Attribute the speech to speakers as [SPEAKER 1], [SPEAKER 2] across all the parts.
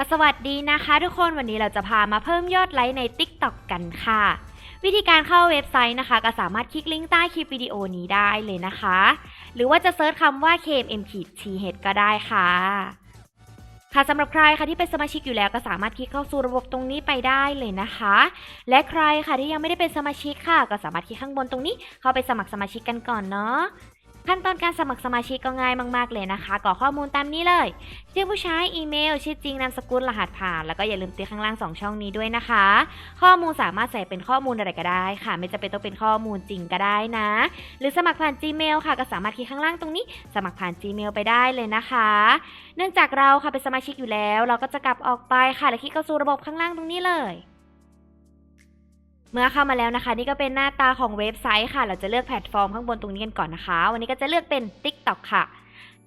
[SPEAKER 1] ก็สวัสดีนะคะทุกคนวันนี้เราจะพามาเพิ่มยอดไลค์ใน TikTok กันค่ะ วิธีการเข้าเว็บไซต์นะคะ ก็สามารถคลิกลิงก์ใต้คลิปวิดีโอนี้ได้เลยนะคะ หรือว่าจะเซิร์ชคำว่า KMM ขีด TH ก็ได้ค่ะ ค่ะสำหรับใครค่ะที่เป็นสมาชิกอยู่แล้วก็สามารถคลิกเข้าสู่ระบบตรงนี้ไปได้เลยนะคะ และใครค่ะที่ยังไม่ได้เป็นสมาชิกค่ะ ก็สามารถคลิกข้างบนตรงนี้เข้าไปสมัครสมาชิกกันก่อนเนาะ ขั้นตอนการสมัครสมาชิกก็ง่ายมากๆเลยนะคะ กรอกข้อมูลตามนี้เลย ชื่อผู้ใช้อีเมล ชื่อจริงนามสกุลรหัสผ่าน แล้วก็อย่าลืมติ๊กข้างล่าง 2 ช่องนี้ด้วยนะคะ ข้อมูลสามารถใส่เป็นข้อมูลอะไรก็ได้ค่ะ ไม่จำเป็นต้องเป็นข้อมูลจริงก็ได้นะ หรือสมัครผ่าน Gmail ค่ะ ก็สามารถคลิกข้างล่างตรงนี้ สมัครผ่าน Gmail ไปได้เลยนะคะ เนื่องจากเราค่ะเป็นสมาชิกอยู่แล้ว เราก็จะกลับออกไปค่ะ และคลิกเข้าสู่ระบบข้างล่างตรงนี้เลย เมื่อเข้ามาแล้วนะคะ นี่ก็เป็นหน้าตาของเว็บไซต์ค่ะ เราจะเลือกแพลตฟอร์มข้างบนตรงนี้กันก่อนนะคะ วันนี้ก็จะเลือกเป็น TikTok ค่ะ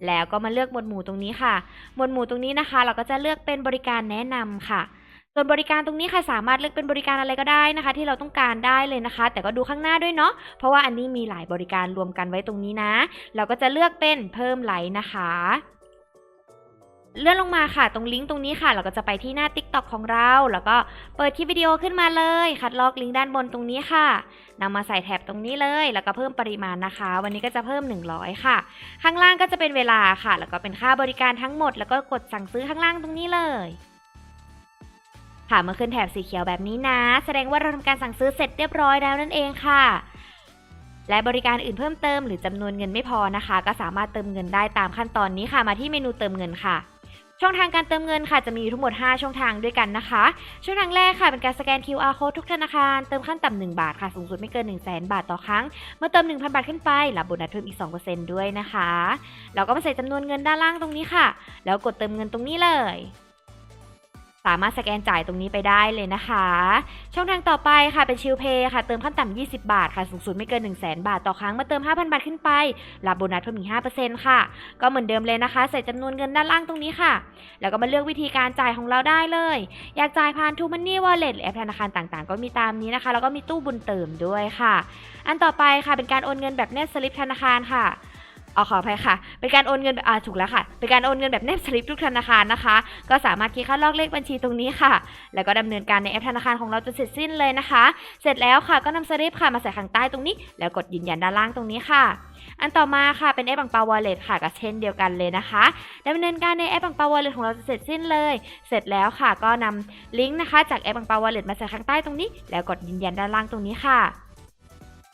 [SPEAKER 1] แล้วก็มาเลือกหมวดหมู่ตรงนี้ค่ะ หมวดหมู่ตรงนี้นะคะ เราก็จะเลือกเป็นบริการแนะนำค่ะส่วนบริการตรงนี้ค่ะสามารถเลือกเป็นบริการอะไรก็ได้นะคะ ที่เราต้องการได้เลยนะคะ แต่ก็ดูข้างหน้าด้วยเนาะเพราะว่าอันนี้มีหลายบริการรวมกันไว้ตรงนี้นะ เราก็จะเลือกเป็นเพิ่มไลค์นะคะ เลื่อนลงมาค่ะ ตรงลิงก์ตรงนี้ค่ะ เราก็จะไปที่หน้า TikTok ของเรา แล้วก็เปิดคลิปวิดีโอขึ้นมาเลย คัดลอกลิงก์ด้านบนตรงนี้ค่ะนำมาใส่แท็บตรงนี้เลย แล้วก็เพิ่มปริมาณนะคะ วันนี้ก็จะเพิ่ม 100 ค่ะ ข้างล่างก็จะเป็นเวลาค่ะ แล้วก็เป็นค่าบริการทั้งหมด แล้วก็กดสั่งซื้อข้างล่างตรงนี้เลยค่ะเมื่อขึ้นแถบสีเขียวแบบนี้นะ แสดงว่าเราทำการสั่งซื้อเสร็จเรียบร้อยแล้วนั่นเองค่ะ และบริการอื่นเพิ่มเติมหรือจำนวนเงินไม่พอนะคะ ก็สามารถเติมเงินได้ตามขั้นตอนนี้ค่ะ มาที่เมนูเติมเงินค่ะ ช่องทางการเติมเงินค่ะจะมีทั้งหมด 5 ช่องทางด้วยกันนะคะ ช่องทางแรกค่ะเป็นการสแกน QR code ทุกธนาคาร เติมขั้นต่ำ1บาทค่ะ สูงสุดไม่เกิน 1 0 0 0 0แบาทต่อครั้ง เมื่อเติม 1,000 บาทขึ้นไปรับโบนัสเพิ่มอีก 2%ด้วยนะคะเราก็มาใส่จำนวนเงินด้านล่างตรงนี้ค่ะ แล้วกดเติมเงินตรงนี้เลย สามารถสแกนจ่ายตรงนี้ไปได้เลยนะคะ ช่องทางต่อไปค่ะเป็นชิลเพย์ค่ะ เติมขั้นต่ำ 20 บาทค่ะ สูงสุดไม่เกิน 1 0 0 0 0แบาทต่อครั้งมื่อเติม 5,000 บาทขึ้นไป รับโบนัสเพิ่มอีก5%ค่ะ ก็เหมือนเดิมเลยนะคะ ใส่จำนวนเงินด้านล่างตรงนี้ค่ะ แล้วก็มาเลือกวิธีการจ่ายของเราได้เลย อยากจ่ายผ่านทูมันนี่วอลเล็ตหรือแอปธนาคารต่างๆ ก็มีตามนี้นะคะ แล้วก็มีตู้บุญเติมด้วยค่ะ อันต่อไปค่ะเป็นการโอนเงินแบบแนบสลิปธนาคารค่ะ อ๋อขออภัยค่ะ เป็นการโอนเงินแบบอ่าถูกแล้วค่ะ เป็นการโอนเงินแบบแนบสลิปทุกธนาคารนะคะ ก็สามารถคลิกเข้าลอกเลขบัญชีตรงนี้ค่ะ แล้วก็ดำเนินการในแอปธนาคารของเราจนเสร็จสิ้นเลยนะคะ เสร็จแล้วค่ะก็นำสลิปค่ะมาใส่ข้างใต้ตรงนี้ แล้วกดยืนยันด้านล่างตรงนี้ค่ะ อันต่อมาค่ะเป็นแอปบังเปาวอลเล็ตค่ะก็เช่นเดียวกันเลยนะคะดำเนินการในแอปบังเปาวอลเล็ตของเราจะเสร็จสิ้นเลย เสร็จแล้วค่ะก็นำลิงก์นะคะจากแอปบังเปาวอลเล็ตมาใส่ข้างใต้ตรงนี้ แล้วกดยืนยันด้านล่างตรงนี้ค่ะ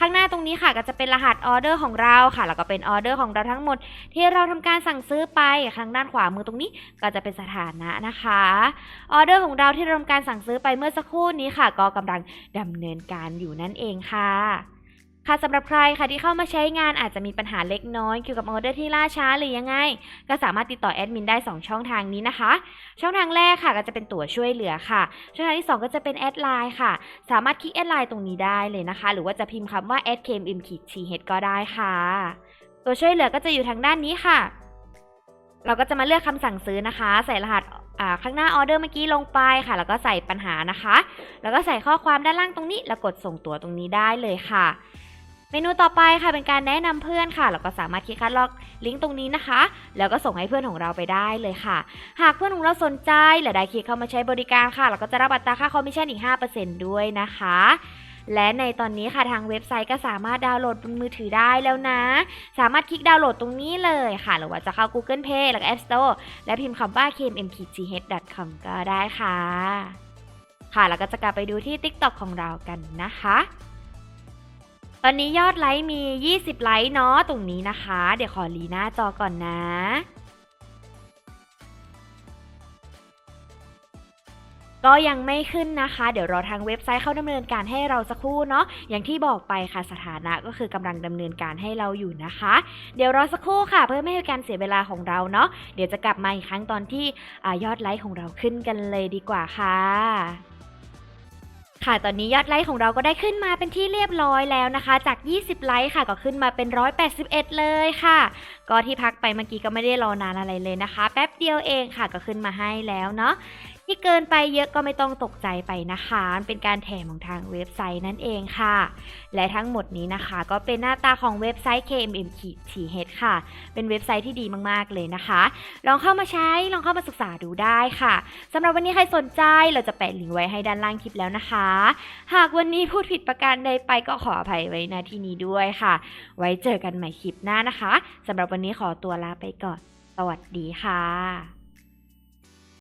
[SPEAKER 1] ข้างหน้าตรงนี้ค่ะก็จะเป็นรหัสออเดอร์ของเราค่ะ แล้วก็เป็นออเดอร์ของเราทั้งหมด ที่เราทำการสั่งซื้อไปข้างด้านขวามือตรงนี้ก็จะเป็นสถานะนะคะออเดอร์ของเราที่เราทำการสั่งซื้อไปเมื่อสักครู่นี้ค่ะ ก็กำลังดำเนินการอยู่นั่นเองค่ะ ค่ะสำหรับใครค่ะที่เข้ามาใช้งานอาจจะมีปัญหาเล็กน้อยเกี่ยวกับออเดอร์ที่ล่าช้าหรือยังไง ก็สามารถติดต่อแอดมินได้ 2 ช่องทางนี้นะคะ ช่องทางแรกค่ะก็จะเป็นตั๋วช่วยเหลือค่ะ ช่องทางที่ 2 ก็จะเป็นแอดไลน์ค่ะ สามารถคลิกแอดไลน์ตรงนี้ได้เลยนะคะ หรือว่าจะพิมพ์คำว่า a d k m m ขีด t h ก็ได้ค่ะ ตัวช่วยเหลือก็จะอยู่ทางด้านนี้ค่ะ เราก็จะมาเลือกคำสั่งซื้อนะคะ ใส่รหัสข้างหน้าออเดอร์เมื่อกี้ลงไปค่ะ แล้วก็ใส่ปัญหานะคะ แล้วก็ใส่ข้อความด้านล่างตรงนี้ แล้วกดส่งตัวตรงนี้ได้เลยค่ะ เมนูต่อไปค่ะเป็นการแนะนำเพื่อนค่ะแล้วก็สามารถคลิกคัดลอกลิงก์ตรงนี้นะคะ แล้วก็ส่งให้เพื่อนของเราไปได้เลยค่ะ หากเพื่อนของเราสนใจและได้คลิกเข้ามาใช้บริการค่ะ เราก็จะรับอัตราค่าคอมมิชชั่นอีก 5%ด้วยนะคะและในตอนนี้ค่ะทางเว็บไซต์ก็สามารถดาวน์โหลดบนมือถือได้แล้วนะ สามารถคลิกดาวน์โหลดตรงนี้เลยค่ะ หรือว่าจะเข้า Google Play แล้วก็ App Store และพิมพ์คำว่า kmmkgh.com ก็ได้ค่ะ ค่ะ แล้วก็จะกลับไปดูที่ TikTok ของเรากันนะคะ ตอนนี้ยอดไลค์มี 20 ไลค์เนาะตรงนี้นะคะ เดี๋ยวขอรีหน้าจอก่อนนะก็ยังไม่ขึ้นนะคะ เดี๋ยวรอทางเว็บไซต์เข้าดำเนินการให้เราสักครู่เนาะอย่างที่บอกไปค่ะสถานะก็คือกำลังดำเนินการให้เราอยู่นะคะ เดี๋ยวรอสักครู่ค่ะ เพื่อไม่ให้การเสียเวลาของเราเนาะเดี๋ยวจะกลับมาอีกครั้งตอนที่อยอดไลค์ของเราขึ้นกันเลยดีกว่าค่ะ ค่ะตอนนี้ยอดไลค์ของเราก็ได้ขึ้นมาเป็นที่เรียบร้อยแล้วนะคะ จาก 20 ไลค์ค่ะก็ขึ้นมาเป็น 181 เลยค่ะ ก็ที่พักไปเมื่อกี้ก็ไม่ได้รอนานอะไรเลยนะคะ แป๊บเดียวเองค่ะก็ขึ้นมาให้แล้วเนาะที่เกินไปเยอะก็ไม่ต้องตกใจไปนะคะมันเป็นการแถมของทางเว็บไซต์นั่นเองค่ะ และทั้งหมดนี้นะคะ ก็เป็นหน้าตาของเว็บไซต์ KMM TH ค่ะ เป็นเว็บไซต์ที่ดีมากๆเลยนะคะ ลองเข้ามาใช้ลองเข้ามาศึกษาดูได้ค่ะสำหรับวันนี้ใครสนใจเราจะแปะลิงก์ไว้ให้ด้านล่างคลิปแล้วนะคะ หากวันนี้พูดผิดประการใดไปก็ขออภัยไว้ณที่นี้ด้วยค่ะ ไว้เจอกันใหม่คลิปหน้านะคะสำหรับวันนี้ขอตัวลาไปก่อน สวัสดีค่ะ